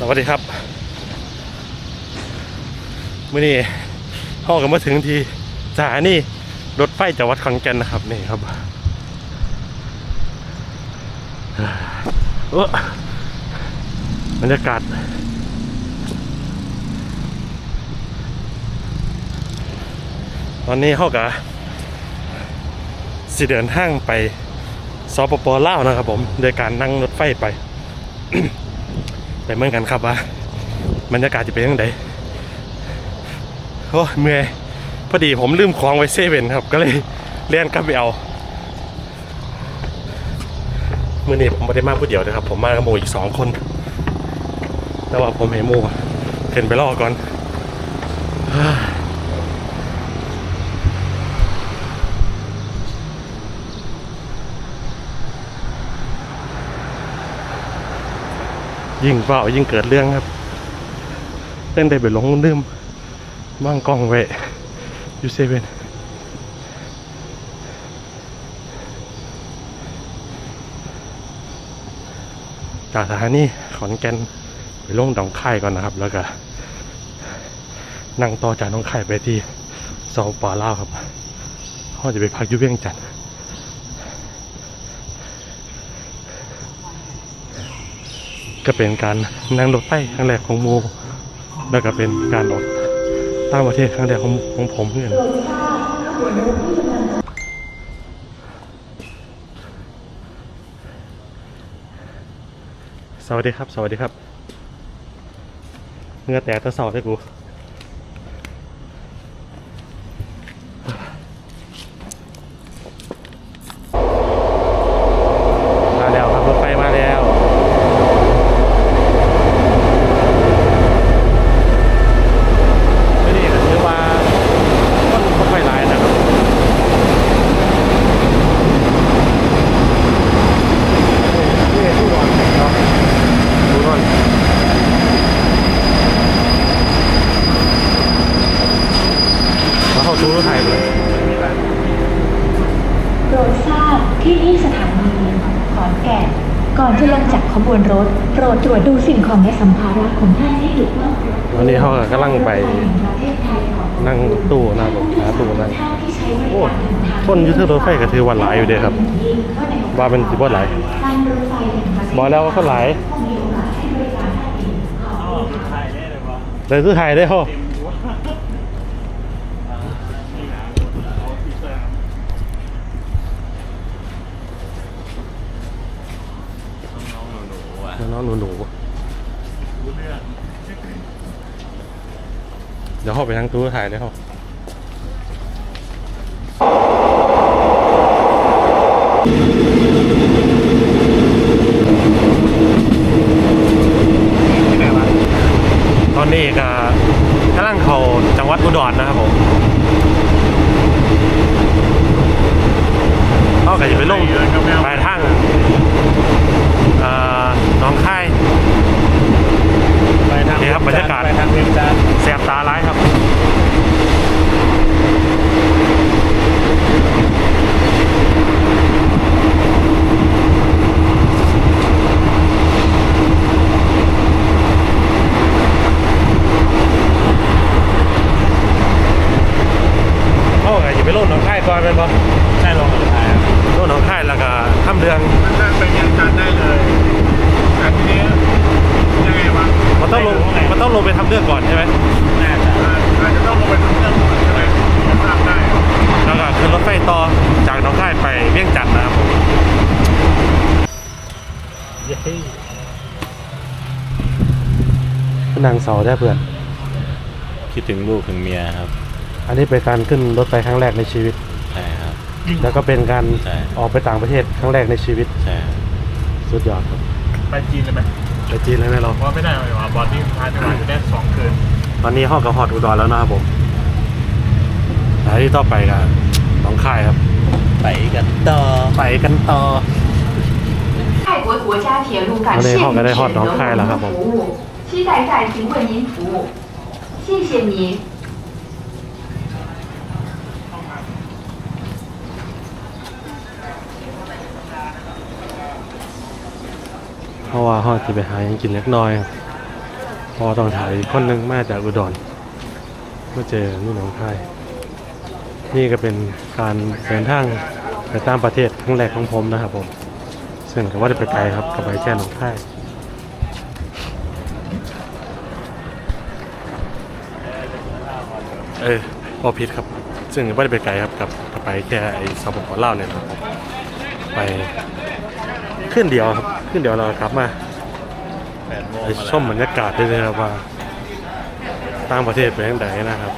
สวัสดีครับมื่อนี้ห้องกันมาถึงที่สถานีรถไฟจังหวัดขอนแก่นนะครับนี่ครับบรรยากาศตอนนี้เขากับสิเดินทางไปสปปลาวนะครับผม โดยการนั่งรถไฟไป ไปเหมือนกันครับว่าบรรยากาศจะเป็นยังไงโอ้เมื่อยพอดีผมลืมของไว้เซเว่นครับ ก็เลยเลี่ยนกลับไปเอาเมื่อนี้ผมไม่ได้มาผู้เดียวนะครับ ผมมากับโมอีกสองคน แต่ว่าผมเห็นโมเห็นไปรอก่อน ยิ่งเฝ้ายิ่งเกิดเรื่องครับเต้นได้ไปหลงลืมว่างกล้องไว้ยูเซเว่นจากสถานีขอนแก่นไปลงดองค่ายก่อนนะครับ แล้วก็ นั่งต่อจากน้องไข่ไปที่สองปาล่าวครับเขาจะไปพักยุเวียงจันทน์ ก็เป็นการนั่งรถไฟครั้งแรกของโมแล้วก็เป็นการออกต่างประเทศครั้งแรกของของผมเพื่อนสวัสดีครับ สวัสดีครับเงือแตกตะเสาให้กู มาแล้วครับรถไฟมาแล้ว ไม่ได้ก็ถือว่าคนคนไปหลายนะครับนี่ผู้นอนเนาะผู้นอนแล้วเขาตู้รถไถเลย โปรดทราบที่นี่สถานีขอนแก่น ก่อนจะลงจากขบวนรถ โปรดตรวจดูสิ่ง ของและสัมภาระของท่านให้ถูกต้องวันนี้เขากำลังไปนั่งตู้นะครับผมหาตู้นั่งโอ้คนยูทอร์รถไฟก็ถือว่าหลายอยู่เด้ครับ ว่าเป็นสิบว่าหลายบอกแล้วว่าเขาหลายเลยซื้อไทยได้หรอน้องหนูหนูเดี๋ยวเข้า ไปทางตู้ถ่ายได้เหรอตอนนี้ก็กำลังเข้าจังหวัดอุดรนะครับผมเขาก็จะไปลงปลายทางเอ่อหน้องค่าย ไปทาง นี่ครับบรรยากาศ ไปทางเวียงจันทร์ แสบตาร้ายครับ เข้าไงอย่าไปโลดหนองค่ายก่อนเป็นปะ ใช่ลงสุดท้ายครับ โลดหนองค่ายแล้วก็ทำเรือง มันนั่งไปเวียงจันทร์ได้เลยแต่ทีนี้ยังไงวะ มันต้องลงมันต้องลงไปทำเรื่องก่อนใช่ไหม แน่จะอาจจะต้องลงไปทำเรื่องก่อนใช่ไหมถึงจะทำได้ แล้วก็ขึ้นรถไฟต่อจากหนองค่ายไปเวียงจันทน์นะครับผมนาง เสาได้เพื่อน คิดถึงลูกถึงเมียครับอันนี้เป็นการขึ้นรถไฟครั้งแรกในชีวิต ใช่ครับ แล้วก็เป็นการใช่ ออกไปต่างประเทศครั้งแรกในชีวิต ใช่สุดยอดครับไปจีนเลยไหมไปจีนเลยไหมเรา เพว่าไม่ได้เลยว่าบอลที่พาจังหจะได้สองคืนตอนนี้ห้องกับฮอดอุดรแล้วนะครับผมสถานที่ต่อไปกันน้องค่ายครับ ไปกันต่อไปกันต่อ泰国国家铁路感谢您指德服务。期待在行为您服务，谢谢您。 เพราะว่าห้องจะไปหาหยังกินเล็กน้อยครับ พอต้องถ่ายอีกคนหนึงมาจากอุดรมาเจอนี่หนองคาย นี่ก็เป็นการเดินทางไปตามประเทศครั้งแรกของผมนะครับผม ซึ่งก็ว่าได้ไปไกลครับกับไปแค่หนองคาย เออพอผิดครับ ซึ่งไม่ได้ไปไกลครับกับกับไปแค่ไอ้สปปลาวเนี่ยนะครับไปขึ้นเดียวครับขึ้นเดียวเรากลับมาแปดโมงไปชมบรรยากาศได้เลยครับว่าต่างประเทศเป็นยังไงนะครับ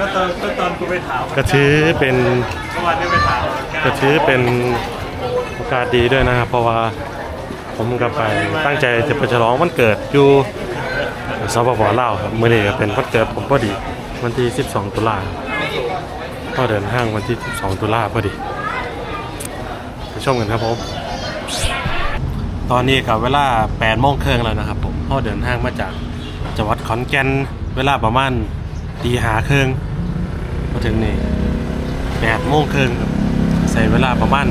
ก็ตอนก็ตอนกูไปถามก็ถือเป็นเมื่อวานที่ไปถามก็ถือเป็นโอกาสดีด้วยนะครับ เพราะว่าผมก็ไปตั้งใจจะไปฉลองวันเกิดอยู่สปปลาวครับเมื่อนี้ก็เป็นวันเกิดผมพอดี วันที่ 12 ตุลาก็เดินห้างวันที่ 12 ตุลาพอดีไปชมกันครับผม ตอนนี้กับเวลา8โมงครึ่งแล้วนะครับผมพ่อเดินห้างมาจากจังหวัดขอนแก่นเวลาประมาณตีหาครึ่งมาถึงนี่8โมงครึ่งใส่เวลาประมาณ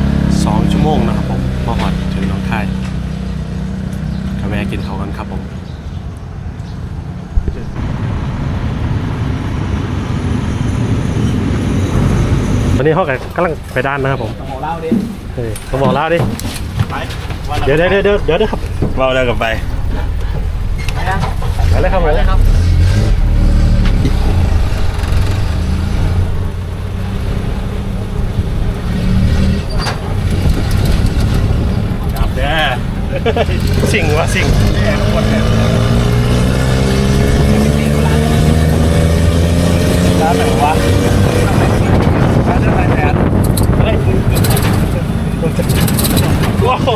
2 ชั่วโมงนะครับผมมาหอดถึงหน้องคายกาแวะกินเขากันครับผม วันนี้เขากำลังไปด้านนะครับผมต้องบอกเล่าดิเฮ้ยต้องบอกเล่าดิไปเดี๋ยวเดี๋ยวเดี๋ยวเดี๋ยวเดี๋ยวครับเล่าแล้วกับไปไปเลยครับไปเลยครับครับเด้อสิ่งวะสิ่งร้านไหนวะร้านอะไรแทนอะไรว้าว โอ้โห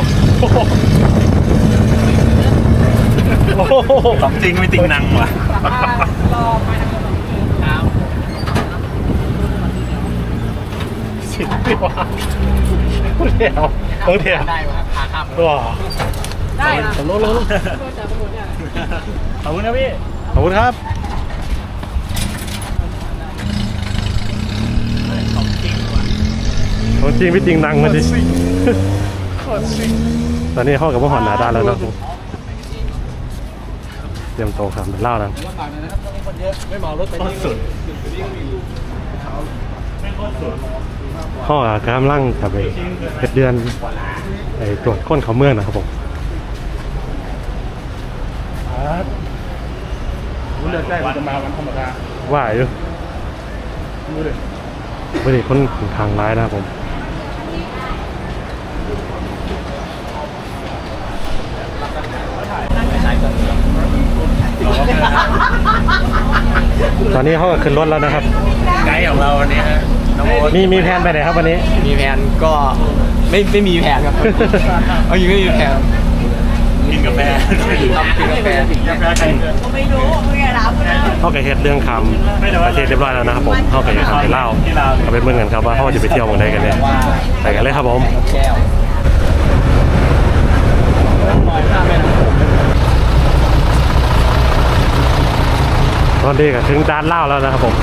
โอ้โหของจริงไม่ติงนังว่ะสิบปีวะของเดียวของเดียวได้ไหมครับขาข้ามว้าได้นะลงลงขอบคุณนะพี่ ขอบคุณครับของจริงว่ะของจริงไม่จริงดังมาดิ ตอนนี้เข้ากับพ่อหอนหนาด้านแล้วเนาะเตรียมโตครับเป็นเล่านะโคตรสุดพ่อกำลังกับไปเฮ็ดเดือนไอ้ตรวจค้นเขาเมืองนะครับผมรู้เลือกได้มันจะมาวันธรรมดาว่าอยู่รู้เลยไม่ได้คนทางร้ายนะครับผม ตอนนี้เขาก็ขึ้นรถแล้วนะครับ ไกด์ของเราวันนี้ฮะน้องโอ๊ตมีมีแผนไปไหนครับวันนี้ มีแผนก็ไม่ไม่มีแผนครับ เอาจริงไม่มีแผนกินกาแฟครับกินกาแฟกาแฟใครเขาก็เฮ็ดเรื่องคำประเทศเรียบร้อยแล้วนะครับผมเขาก็จะทำไปเล่าเอาไปเมืองกันครับว่าเขาจะไปเที่ยวเมืองใดกันเนี่ยไปกันเลยครับผม แก้วลอยข้ามแม่น้ำโขง ตอนนี้ก็ถึงด้านเล่าวแล้วนะครับผม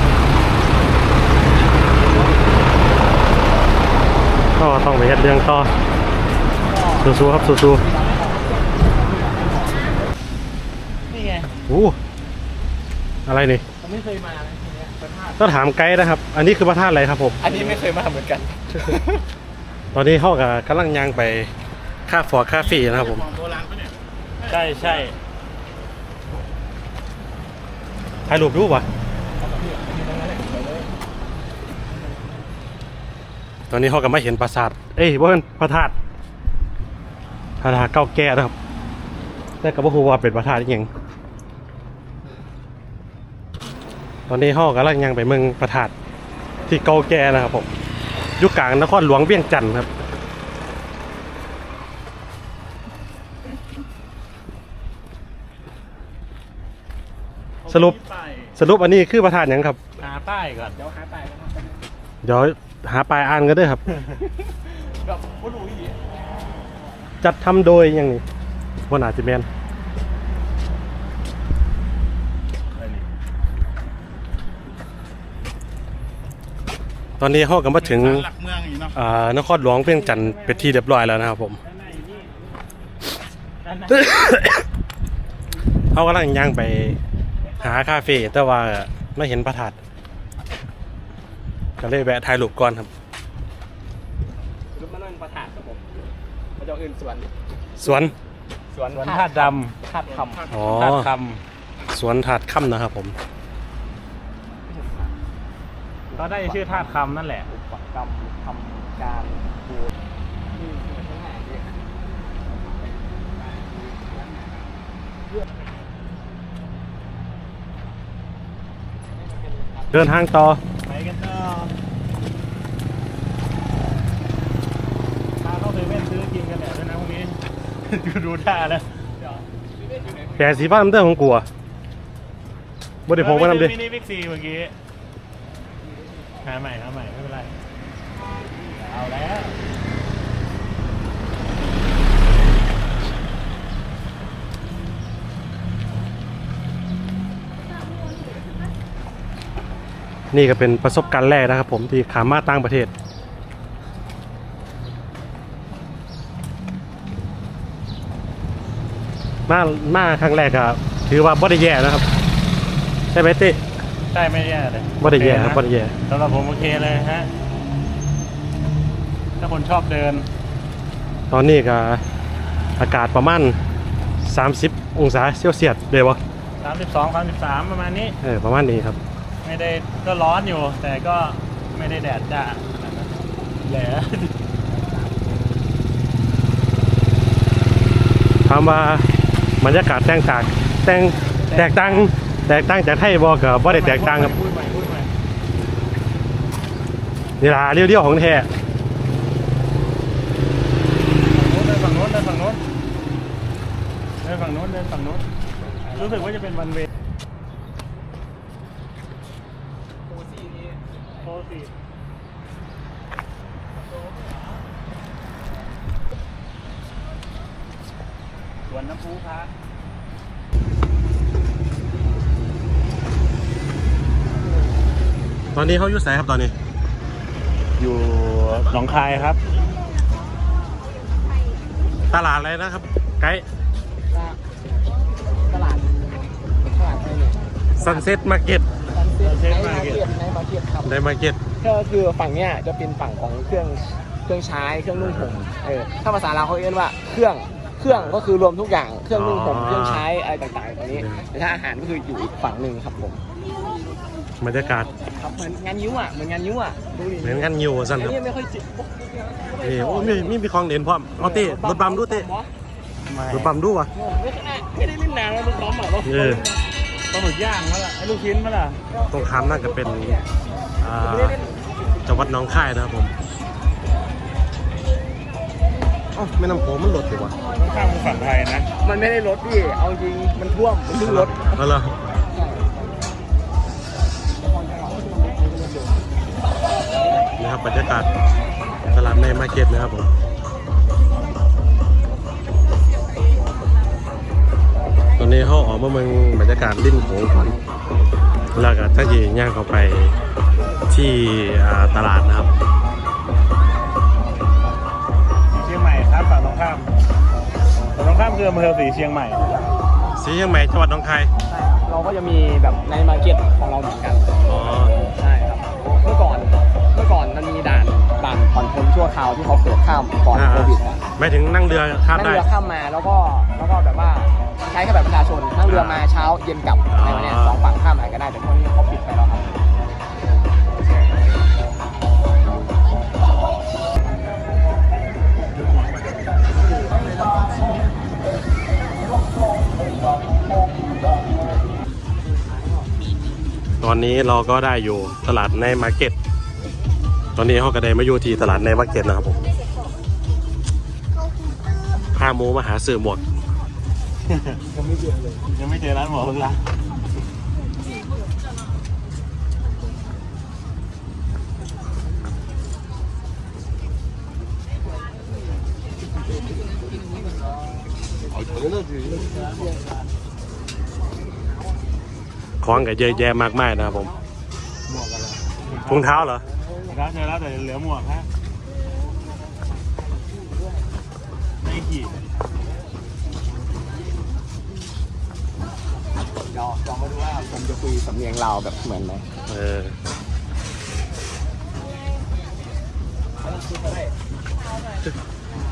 ก็ต้องไปเฮ็ดเรื่องต่อสู้ๆครับสู้นี่ไงๆอู้อะไรนี่ผมไม่เคยมานะทีเนี้ยพระธาตุต้องถามไกด์นะครับ อันนี้คือพระธาตุอะไรครับผม อันนี้ไม่เคยมาเหมือนกัน ตอนนี้เขากับกำลังย่างไปค่าฟอร์ค่าฟรีนะครับผมโบราณปะเนี่ยใช่ใช่ ถ่ายรูปรูปวะตอนนี้เขาก็ไม่เห็นปราสาท เอ้ยว่าเป็นพระธาตุ พระธาตุเก่าแก่นะครับ แต่ก็บ่ฮู้ว่าเป็นพระธาตุอหยังตอนนี้เขากำลังย่างไปเมืองพระธาตุที่เก่าแก่นะครับผมอยุคกลางนครหลวงเวียงจันทร์ครับ สรุป สรุปอันนี้คือประธานหยังครับ หาป้ายก่อนเดี๋ยวหาไปกันเดี๋ยวหาปลายอ่านกันด้วยครับ แบบว่ารู้อีกจัดทำโดยอย่างนี้วันอาจิแมนตอนนี้เขาก็มาถึง หลักเมืองอย่างนี้เนาะอ่านครหลวงเพียงจันทร์เป็นที่เรียบร้อยแล้วนะครับผมเขากำลังย่างไป หาคาเฟ่แต่ว่าไม่เห็นพระธาตุก็เลยแวะถ่ายรูปก่อนครับรถมานั่งประถาดครับผมมาจากอื่นสวน สวนสวนสวนธาตุดธาตุคำอ๋อำธาตุคสวนถาดค่ำนะครับผมำก็ได้ชื่อธาตุคำนั่นแหละ อุปกรรมทำการปูนี่คือมันทั้งหลายเนี่ย เดินทางต่อ ไปกันต่อพาเข้าเซเว่นซื้อกินกันแหละด้วยนะพวกนี้ ดูดูท่าแล้วแปรสีฟ้าน้ำเต้าของกูอะบ่ได้พกไว้นำดิมินิบิ๊กซีเมื่อกี้ หาใหม่หาใหม่ไม่เป็นไร เอาแล้ว นี่ก็เป็นประสบการณ์แรกนะครับผมที่ขามาต่างประเทศ มามาครั้งแรกก็ถือว่าบ่ได้แย่นะครับ ใช่ไหมติใช่ไม่แย่เลยบ่ได้แย่ครับโอบ่เนะได้แย่สำหรับผมโอเคเลยฮะถ้าคนชอบเดิน ตอนนี้ก็อากาศประมาณ 30 องศาเซลเซียสเดี๋ยวบ่32 33 ประมาณนี้ เออประมาณนี้ครับ ไม่ได้ก็ร้อนอยู่ แต่ก็ไม่ได้แดดจ้าขนาดนั้นแหละถามว่าบรรยากาศแตกต่างแตงแตกต่างแตกต่างจากไทยบ่ก็บ่ได้แตกต่างครับพูดใหม่พูดใหม่นี่ล่ะเรียวๆของแท้เดินฝั่งโน้นเดินฝั่งโน้นเดินฝั่งโน้นเดินฝั่งโน้นรู้สึกว่าจะเป็นวันเวย์โปรตี สวนน้ำพุพระตอนนี้เขาอยู่ไสครับตอนนี้ อยู่หนองคายครับ ตลาดอะไรนะครับ ไกด์ตลาดตลาดอะไรเนี่ย Sunset Market ซันเซ็ตในมาร์เก็ตในมาร์เก็ตครับในมาร์เก็ตก็คือฝั่งเนี้ยจะเป็นฝั่งของเครื่องเครื่องใช้เครื่องนุ่งห่มเออถ้าภาษาเราวเขาเรียกว่าเครื่อง เครื่องก็คือรวมทุกอย่างเครื่องนุ่งห่มเครื่องใช้อะไรต่างๆตรงนี้แต่ถ้าอาหารก็คืออยู่อีกฝั่งหนึ่งครับผมบรรยากาศครับเหมือนงานยิ้วอะเหมือนงานยิ้วอะดูดิเหมือนกันอยู่สั่นครับอันนี้ไม่ค่อยจิบนี่โอ้มีมีมีของเด่นพร้อมเอาเต้รถบัมดูเต้รถบัมดูวะไม่ได้ไม่ได้เล่นนานแล้วลูกน้องอะเออปลาหมึกย่างมั้งล่ะไอ้ลูกชิ้นมั้งล่ะตรงคำนั่นก็เป็นอ่าจังหวัดหน้องคายนะครับผม เอ้าแม่น้ำโขงมันหลดอยู่วะต้องข้ามฝั่งไทยนะมันไม่ได้รถพี่ เอาจริง มันท่วม มันเพิ่งรถเอาเหรอนี่ครับบรรยากาศตลาดในมาร์เก็ตนะครับผมตอนนี้เขาออกมาเมืองบรรยากาศลิ้นโขงก่อนแล้วก็ถ้าจีย่างเข้าไปที่อ่าตลาดนะครับ ออำเภอสีเชียงใหม่ สีเชียงใหม่จังหวัดหน้องคายเราก็จะมีแบบในมาร์เก็ตของเราเหมือนกัน อ๋อใช่ครับ เมื่อก่อน เมื่อก่อนมันมีด่านด่านผ่อนปลนชั่วคราวที่เขาเปิดข้ามก่อนอ่าโควิดอะไม่ถึงนั่งเรือข้ามนั่งได้ เรือข้ามมาแล้วก็แล้วก็แบบว่าใช้แค่แบบประชาชนนั่งเรือมาเช้าเย็นกลับในวันเนี้ยอ่าสองฝั่ง อนนี้เราก็ได้อยู่ตลาดในมาร์เก็ต ตอนนี้เขาก็ได้มาอยู่ที่ตลาดในมาร์เก็ตนะครับผมพาหมูมาหาซื้อหมวกยังไม่เจอร้านหมอเลยละ ของก็เยอะแยะมากมายนะครับผมหมวกอะไรถุงเท้าเหรอร้านเจอแล้วแต่เหลือหมวกฮะไม่ขี่ผมจะคุยสำเนียงลาวแบบเหมือนไหมเออ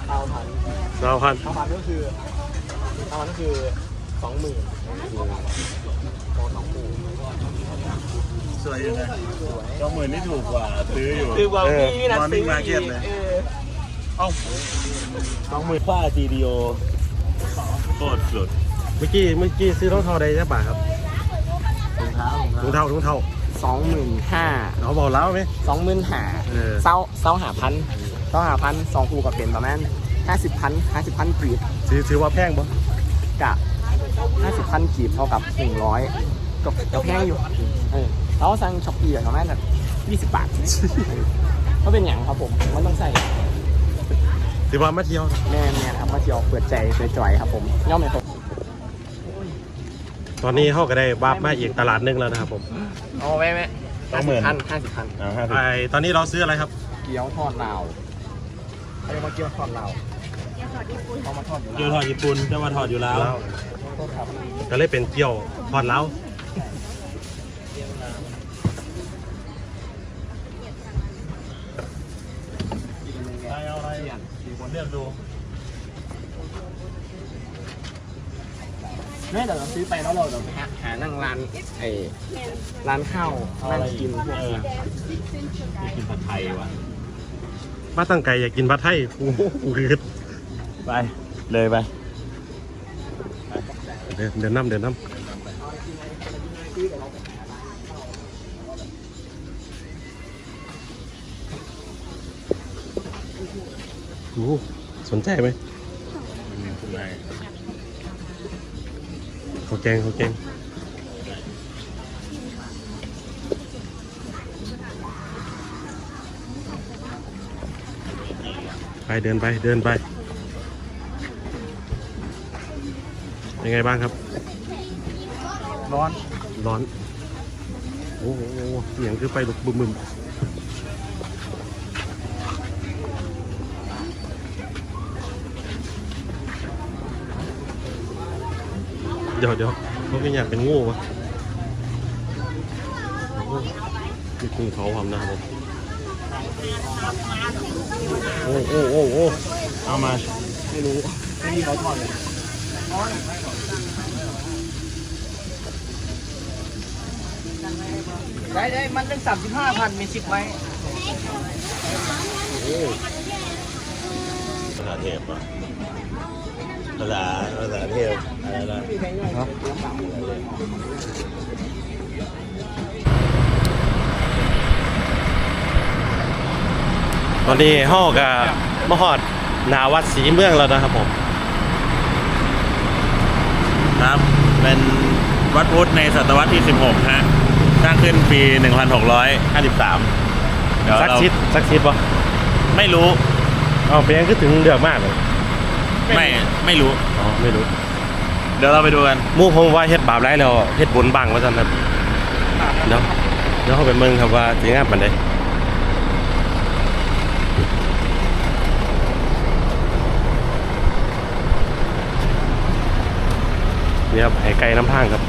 เอาพันเราพันเอาพันก็คือเอาพันก็คือ สองหมื่นโตสองหมื่นสวยอยู่นะสองหมื่นนี่ถูกกว่าซื้ออยู่คือว่าพี่นะ Morning ซื้อ Market เลยออเอ้าสองหมื่นฝ้า GDO โคตรสุดเมื่อกี้เมื่อกี้ซื้อรองเท้าใดใช่ป่ะครับรองเท้ารองเท้ารองเท้าสองหมื่นห้าเขาบอกแล้วไหมสองหมื่นห้าเออเศร้าเศร้าหาพันเศร้าหาพันสองคู่กับเป็นประมาณห้าสิบพันห้าสิบพันกรีดซื้อซื้อว่าแพงปะกะ ห้าสิบพันกีบเท่ากับหนึ่งร้อยก็ก็แพงอยู่เออแล้วสั่งช็อปปี้อะประมาณแบบยี่สิบบาทเออก็เป็นอย่างครับผมมันต้องใส่ซื้อว่ามาเที่ยวแม่แม่ครับมาเที่ยวเปิดใจเปิดจ่อยครับผมย่อมเลยผมตอนนี้เขาก็ได้วาร์ปมาอีกตลาดหนึงแล้วนะครับผมเอาไว้ไหมสองหมื่นพันห้าสิบพันเอาห้าสิบไอตอนนี้เราซื้ออะไรครับ เกี๊ยวทอดลาวเขาเรียกว่าเกี๊ยวทอดลาวเขามาทอดอยู่ยูลาวทอดญี่ปุ่นจะมาทอดอยู่แล้วแล้วโทษ ครับก็เลยเป็นเกี่ยวทอดแล้วใครเอาอะไรผมเลือกดูแม่เดี๋ยวเราซื้อไปแล้วเราเดี๋ยวไปหาหานั่งร้านไอ้ร้านข้าวนั่งกินพวกเออนี้กินผัดไทยว่ะมาตั้งไก่อยากกินผัดไทยกูกูคือไป เลยไป เดินเดินน้ำเดินน้ำดูสนใจไหมเขาวแกงเขาวแกงไปเดินไปเดินไป ยังไงบ้างครับ ร้อน ร้อน โอ้โหเสียงคือไปลุกบึมบึมเดี๋ยวเดี๋ยวเขาไม่อยากเป็นงูวะโอ้โหมีกุ้งเขาความนะครับผมโอ้โอ้โอ้โอ้เอามา ไม่รู้ไม่มีเขาทอดเลย ได้ได้มันตั้งสามสิบห้าพันมีสิบไว้ภาษาเทพอะภาษาภาษาเทพอะไรนะมีแพงด้วยตอนนี้ห้อกับมหอดนาวัดสีเมืองแล้วนะครับผมครับเป็นวัดพุทธในศตวรรษที่ 16ฮะ สร้างขึ้นปี 1653เดี๋ยวสักเราชิดสักชิดปะไม่รู้เอาเพียงคือถึงเดือดมากเลยไม่ไม่รู้ อ๋อไม่รู้เดี๋ยวเราไปดูกัน หมู่ผมว่าเฮ็ดบาปไรแล้วเฮ็ดบุญบังว่าซั่นครับเดี๋ยวเดี๋ยวเขาไปเมืองครับว่าสิงานปานใดนี่ครับไห้ไก่น้ำพางครับ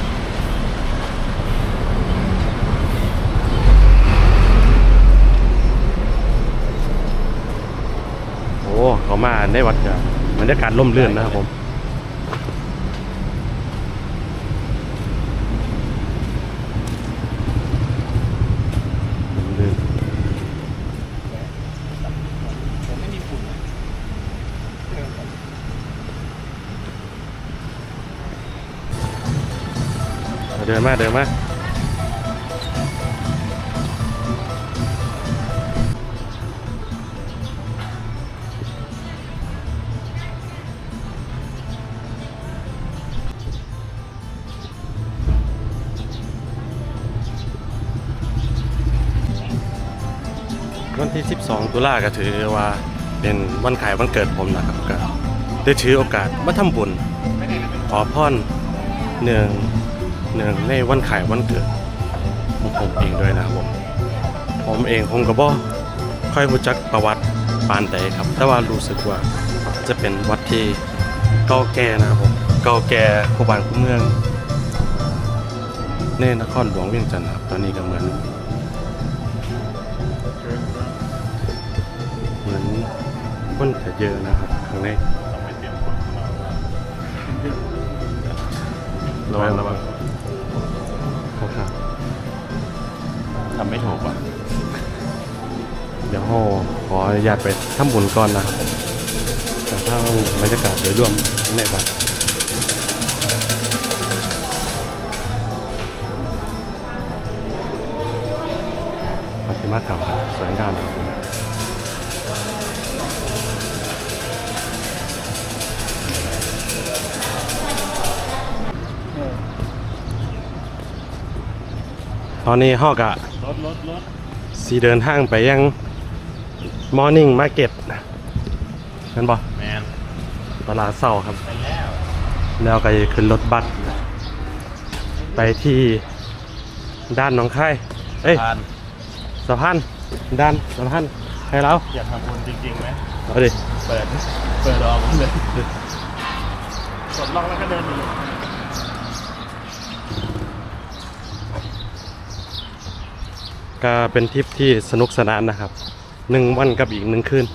อ้เขามาในวัดกับบรรยากาศร่มรื่นนะครับผมเดินมาเดินมา ที่ 12 ตุลาก็ถือว่าเป็นวันขายวันเกิดผมนะครับก็ได้ถือโอกาสมาทำบุญขอพรเนื่องเนื่องในวันขายวันเกิดของผมเองด้วยนะครับผมผมเองผมก็บ่ค่อยรู้จักประวัติปานใดครับ แต่ว่ารู้สึกว่าจะเป็นวัดที่เก่าแก่นะครับผมเก่าแก่คู่บ้านคู่เมืองในนครหลวงเวียงจันทร์ครับตอนนี้ก็เหมือน คนจะเยอะนะครับข้างในรองระวังระวังครับทำไม่ถูกว่ะ เดี๋ยวเราขออนุญาตไปทำบุญก่อนนะครับแต่ถ้าบรรยากาศโดยรวมในบัดปฏิมาธรรมครับสวยงาม ตอนนี้ฮอกอะรถรถรถสีเดินทางไปยังมอร์นิ่งมาร์เก็ตนั่นบอแมนตลาดเศร้าครับไปแล้วแล้วก็จะขึ้นรถบัสไปที่ด้านหนองคายเอ้ยทานสะพานด้านสะพานให้เราอยากทำบุญจริงๆไหมเอาดิเปิด เปิดออกเลยกดล็อกแล้วก็เดินไปเลย ก็เป็นทริปที่สนุกสนานนะครับหนึ่งวันกับอีกหนึ่งคืน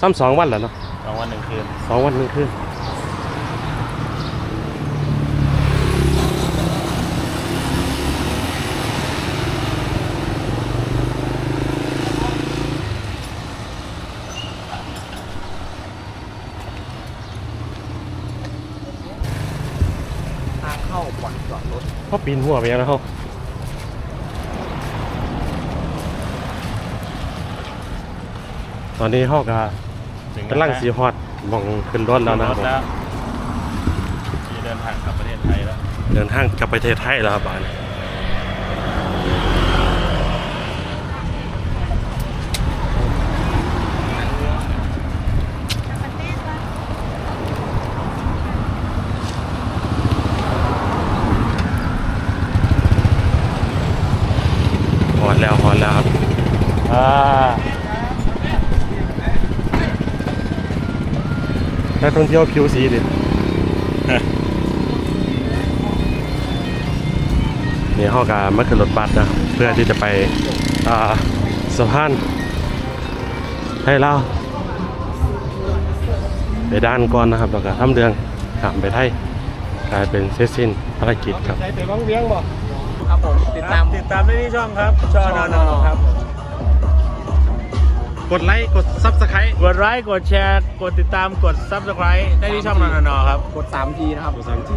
ซ้ำสองวันแหละเนาะสองวันหนึ่งคืนสองวันหนึ่งคืนทางเข้าบ่อนจอดรถเขาปีนหัวไปยังนะเขา ตอนนี้เขาก็ถึงกำลังสีฮอดมองขึ้นรถแล้วนะครับผมแล้วที่เดินทางกลับประเทศไทยแล้ว เดินทางกลับประเทศไทยแล้วครับบานฮอดแล้วฮอดแล้วครับอ่า นักท่องเที่ยวผิวสีดินี่ห้อกามาขึ้นรถบัสนะครับเพื่อที่จะไปอ่าสะพานให้เล่าไปด้านก่อนนะครับแล้วก็ทำเรืองขามไปไทยกลายเป็นเสร็จสิ้นภารกิจครับครับผมติดตามติดตามได้ที่ช่องครับชอนอนอครับ กดไลค์ กดซับสไครต์กดไลค์กดแชร์ กดติดตามกด Subscribe ได้ที่ช่องนอนอครับ กด3ทีนะครับ กดสามที